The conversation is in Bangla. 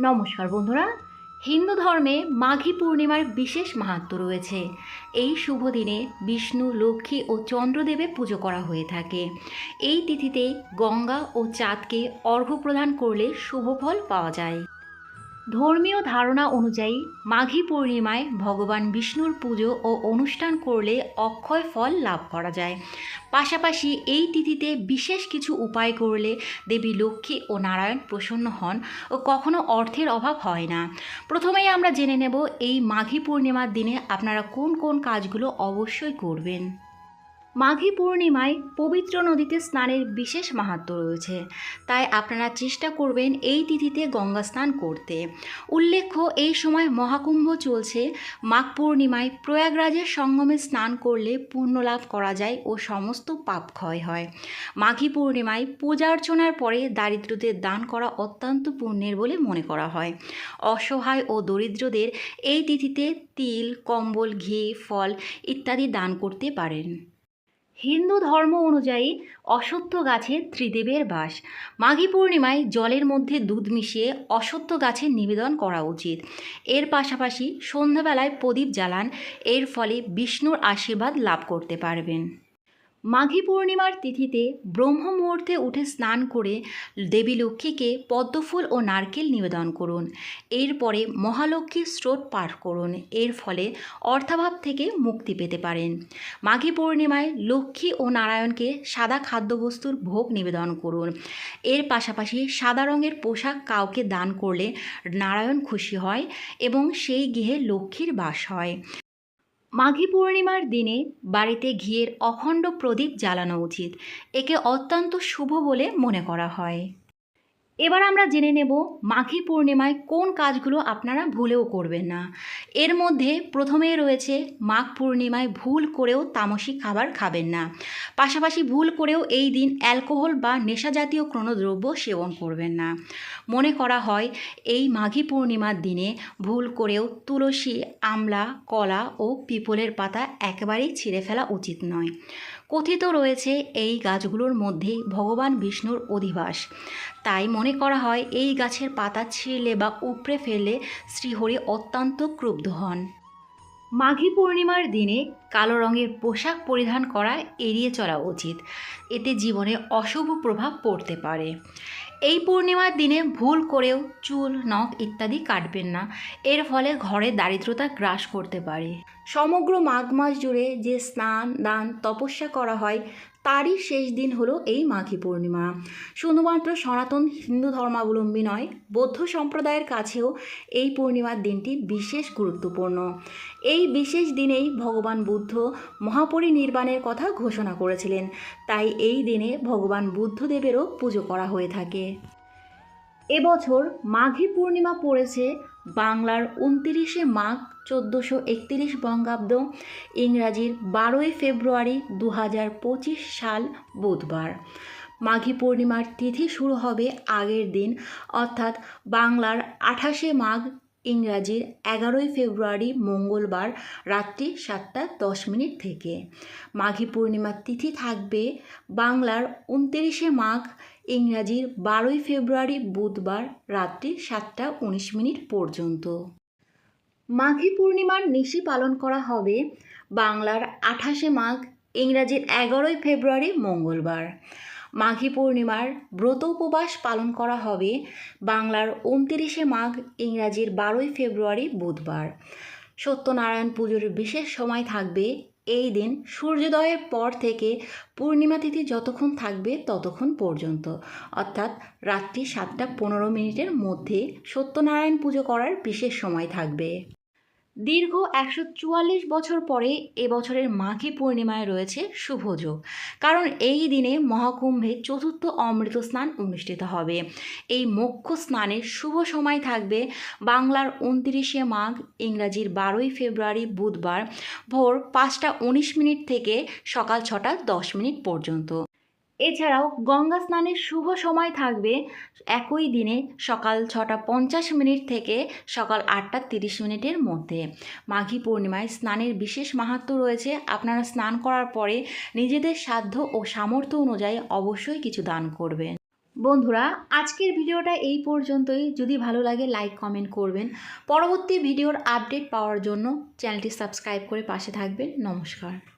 নমস্কার বন্ধুরা। হিন্দু ধর্মে মাঘী পূর্ণিমার বিশেষ মাহাত্ম রয়েছে। এই শুভ দিনে বিষ্ণু, লক্ষ্মী ও চন্দ্রদেবের পুজো করা হয়ে থাকে। এই তিথিতে গঙ্গা ও চাঁদকে অর্ঘ্য প্রদান করলে শুভ ফল পাওয়া যায়। ধর্মীয় ধারণা অনুযায়ী মাঘী পূর্ণিমায় ভগবান বিষ্ণুর পুজো ও অনুষ্ঠান করলে অক্ষয় ফল লাভ করা যায়। পাশাপাশি এই তিথিতে বিশেষ কিছু উপায় করলে দেবী লক্ষ্মী ও নারায়ণ প্রসন্ন হন ও কখনো অর্থের অভাব হয় না। প্রথমেই আমরা জেনে নেব এই মাঘী পূর্ণিমার দিনে আপনারা কোন কোন কাজগুলো অবশ্যই করবেন। মাঘী পূর্ণিমায় পবিত্র নদীতে স্নানের বিশেষ মাহাত্ম রয়েছে। তাই আপনারা চেষ্টা করবেন এই তিথিতে গঙ্গা স্নান করতে। উল্লেখ্য, এই সময় মহাকুম্ভ চলছে। মাঘ পূর্ণিমায় প্রয়াগরাজের সঙ্গমে স্নান করলে পুণ্য লাভ করা যায় ও সমস্ত পাপ ক্ষয় হয়। মাঘী পূর্ণিমায় পূজা অর্চনার পরে দারিদ্রদের দান করা অত্যন্ত পুণ্যের বলে মনে করা হয়। অসহায় ও দরিদ্রদের এই তিথিতে তিল, কম্বল, ঘি, ফল ইত্যাদি দান করতে পারেন। হিন্দু ধর্ম অনুযায়ী অসত্য গাছে ত্রিদেবের বাস। মাঘী পূর্ণিমায় জলের মধ্যে দুধ মিশিয়ে অসত্য গাছের নিবেদন করা উচিত। এর পাশাপাশি সন্ধ্যাবেলায় প্রদীপ জ্বালান, এর ফলে বিষ্ণুর আশীর্বাদ লাভ করতে পারবেন। মাঘী পূর্ণিমার তিথিতে ব্রহ্ম মুহূর্তে উঠে স্নান করে দেবী লক্ষ্মীকে পদ্মফুল ও নারকেল নিবেদন করুন। এরপরে মহালক্ষ্মীর স্রোত পাঠ করুন। এর ফলে অর্থাভাব থেকে মুক্তি পেতে পারেন। মাঘী পূর্ণিমায় লক্ষ্মী ও নারায়ণকে সাদা খাদ্যবস্তুর ভোগ নিবেদন করুন। এর পাশাপাশি সাদা রঙের পোশাক কাউকে দান করলে নারায়ণ খুশি হয় এবং সেই গৃহে লক্ষ্মীর বাস হয়। মাঘী পূর্ণিমার দিনে বাড়িতে ঘিয়ের অখণ্ড প্রদীপ জ্বালানো উচিত। একে অত্যন্ত শুভ বলে মনে করা হয়। এবার আমরা জেনে নেব মাঘী পূর্ণিমায় কোন কাজগুলো আপনারা ভুলেও করবেন না। এর মধ্যে প্রথমেই রয়েছে মাঘ পূর্ণিমায় ভুল করেও তামসিক খাবার খাবেন না। পাশাপাশি ভুল করেও এই দিন অ্যালকোহল বা নেশাজাতীয় কোনো দ্রব্য সেবন করবেন না। মনে করা হয়, এই মাঘী পূর্ণিমার দিনে ভুল করেও তুলসী, আমলা, কলা ও পিপলের পাতা একেবারেই ছিঁড়ে ফেলা উচিত নয়। কথিত রয়েছে এই গাছগুলোর মধ্যেই ভগবান বিষ্ণুর অধিবাস। তাই মনে করা হয় এই গাছের পাতা ছিঁড়লে বা উপড়ে ফেললে শ্রীহরি অত্যন্ত ক্রুব্ধ হন। মাঘী পূর্ণিমার দিনে কালো রঙের পোশাক পরিধান করা এড়িয়ে চলা উচিত। এতে জীবনে অশুভ প্রভাব পড়তে পারে। এই পূর্ণিমার দিনে ভুল করেও চুল, নখ ইত্যাদি কাটবেন না। এর ফলে ঘরে দারিদ্রতা গ্রাস করতে পারে। সমগ্র মাঘ মাস জুড়ে যে স্নান, দান, তপস্যা করা হয়, তারই শেষ দিন হলো এই মাঘী পূর্ণিমা। শুধুমাত্র সনাতন হিন্দু ধর্মাবলম্বী নয়, বৌদ্ধ সম্প্রদায়ের কাছেও এই পূর্ণিমার দিনটি বিশেষ গুরুত্বপূর্ণ। এই বিশেষ দিনেই ভগবান বুদ্ধ মহাপরিনির্বাণের কথা ঘোষণা করেছিলেন। তাই এই দিনে ভগবান বুদ্ধদেবেরও পুজো করা হয়ে থাকে। এবছর মাঘী পূর্ণিমা পড়েছে বাংলার উনতিরিশে মাঘ চোদ্দোশো একতিরিশ বঙ্গাব্দ ইংরাজির বারোই ফেব্রুয়ারি দু হাজার পঁচিশ সাল বুধবার। মাঘী পূর্ণিমার তিথি শুরু হবে আগের দিন, অর্থাৎ বাংলার আঠাশে মাঘ ইংরাজির এগারোই ফেব্রুয়ারি মঙ্গলবার রাত্রি সাতটা দশ মিনিট থেকে। মাঘী পূর্ণিমার তিথি থাকবে বাংলার উনতিরিশে মাঘ ইংরাজির বারোই ফেব্রুয়ারি বুধবার রাত্রি সাতটা উনিশ মিনিট পর্যন্ত। মাঘী পূর্ণিমার নিশি পালন করা হবে বাংলার আঠাশে মাঘ, ইংরাজির এগারোই ফেব্রুয়ারি মঙ্গলবার। মাঘী পূর্ণিমার ব্রত উপবাস পালন করা হবে বাংলার উনতিরিশে মাঘ, ইংরাজির বারোই ফেব্রুয়ারি বুধবার। সত্যনারায়ণ পুজোর বিশেষ সময় থাকবে এই দিন, সূর্যোদয়ের পর থেকে পূর্ণিমা তিথি যতক্ষণ থাকবে ততক্ষণ পর্যন্ত। অর্থাৎ রাত্রি সাতটা পনেরো মিনিটের মধ্যে সত্যনারায়ণ পুজো করার বিশেষ সময় থাকবে। দীর্ঘ একশো চুয়াল্লিশ বছর পরে এবছরের মাঘী পূর্ণিমায় রয়েছে শুভযোগ কারণ এই দিনে মহাকুম্ভে চতুর্থ অমৃত স্নান অনুষ্ঠিত হবে। এই মোক্ষ স্নানের শুভ সময় থাকবে বাংলার উনতিরিশে মাঘ, ইংরাজির বারোই ফেব্রুয়ারি বুধবার ভোর পাঁচটা উনিশ মিনিট থেকে সকাল ছটা দশ মিনিট পর্যন্ত। এছাড়াও গঙ্গা স্নানের শুভ সময় থাকবে একই দিনে সকাল ছটা পঞ্চাশ মিনিট থেকে সকাল আটটা তিরিশ মিনিটের মধ্যে। মাঘী পূর্ণিমায় স্নানের বিশেষ মাহাত্ম রয়েছে। আপনারা স্নান করার পরে নিজেদের সাধ্য ও সামর্থ্য অনুযায়ী অবশ্যই কিছু দান করবেন। বন্ধুরা, আজকের ভিডিওটা এই পর্যন্তই। যদি ভালো লাগে, লাইক, কমেন্ট করবেন। পরবর্তী ভিডিওর আপডেট পাওয়ার জন্য চ্যানেলটি সাবস্ক্রাইব করে পাশে থাকবেন। নমস্কার।